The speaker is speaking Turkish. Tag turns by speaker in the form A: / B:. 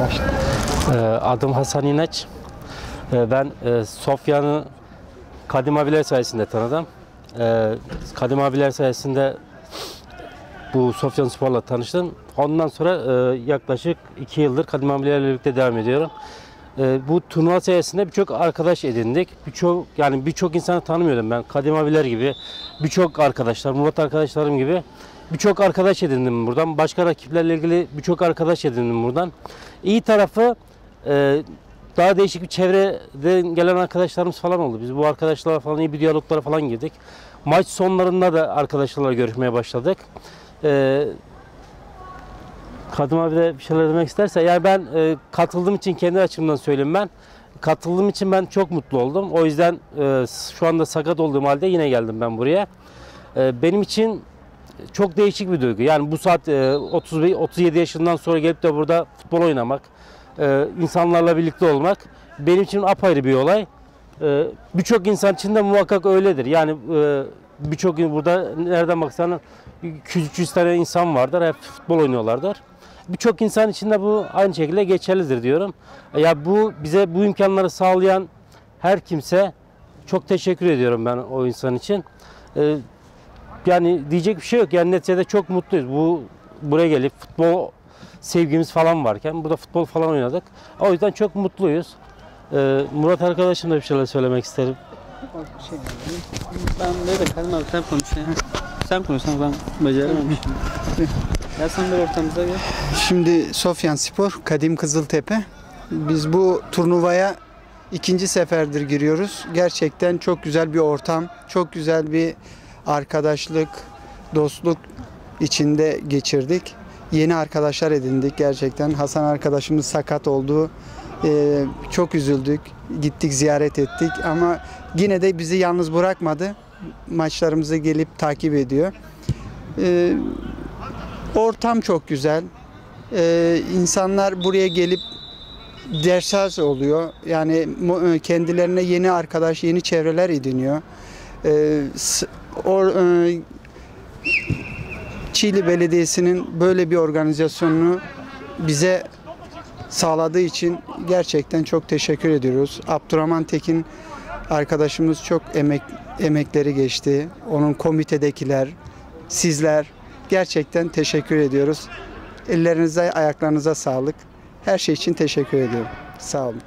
A: Ee, Adım Hasan İneç. Ee, Ben e, Sofya'nı Kadim abiler sayesinde tanıdım. Ee, Kadim abiler sayesinde bu Sofyan Spor'la tanıştım. Ondan sonra e, yaklaşık iki yıldır Kadim abilerle birlikte devam ediyorum. Bu turnuva sayesinde birçok arkadaş edindik. Birçok yani birçok insanı tanımıyordum ben. Kadim abiler gibi birçok arkadaşlar, Murat arkadaşlarım gibi birçok arkadaş edindim buradan. Başka rakiplerle ilgili birçok arkadaş edindim buradan. İyi tarafı e, daha değişik bir çevreden gelen arkadaşlarımız falan oldu. Biz bu arkadaşlarla falan iyi bir diyaloglara falan girdik. Maç sonlarında da arkadaşlarla görüşmeye başladık. E, Kadim abi de bir şeyler demek isterse. Yani ben e, katıldığım için kendi açımdan söyleyeyim ben. Katıldığım için ben çok mutlu oldum. O yüzden e, şu anda sakat olduğum halde yine geldim ben buraya. E, benim için çok değişik bir duygu. Yani bu saat e, 30 37 yaşından sonra gelip de burada futbol oynamak, e, insanlarla birlikte olmak benim için apayrı bir olay. E, Birçok insan için de muhakkak öyledir. Yani e, birçok burada nereden baksan 200 tane insan vardır. Hep futbol oynuyorlardır. Birçok insan için de bu aynı şekilde geçerlidir diyorum. Ya bu bize bu imkanları sağlayan her kimse çok teşekkür ediyorum ben o insan için. Yani diyecek bir şey yok. Yani neticede çok mutluyuz. Bu buraya gelip futbol sevgimiz falan varken burada futbol falan oynadık. O yüzden çok mutluyuz. Ee, Murat arkadaşım da bir şeyler söylemek isterim.
B: Şey,
C: Ben de Kadim abi sen konuş ya. Sen konuş sen ben becerememişim. ya sen bir ortamıza gel.
B: Şimdi Sofyan Spor, Kadim Kızıltepe. Biz bu turnuvaya ikinci seferdir giriyoruz. Gerçekten çok güzel bir ortam, çok güzel bir arkadaşlık, dostluk içinde geçirdik. Yeni arkadaşlar edindik gerçekten. Hasan arkadaşımız sakat oldu. Ee, çok üzüldük. Gittik ziyaret ettik ama yine de bizi yalnız bırakmadı. Maçlarımızı gelip takip ediyor. Ee, ortam çok güzel. Ee, insanlar buraya gelip dersaz oluyor. Yani e, kendilerine yeni arkadaş, yeni çevreler ediniyor. Ee, or- e, Çiğli Belediyesi'nin böyle bir organizasyonunu bize sağladığı için gerçekten çok teşekkür ediyoruz. Abdurrahman Tekin arkadaşımız çok emek emekleri geçti. Onun komitedekiler, sizler gerçekten teşekkür ediyoruz. Ellerinize, ayaklarınıza sağlık. Her şey için teşekkür ediyorum. Sağ olun.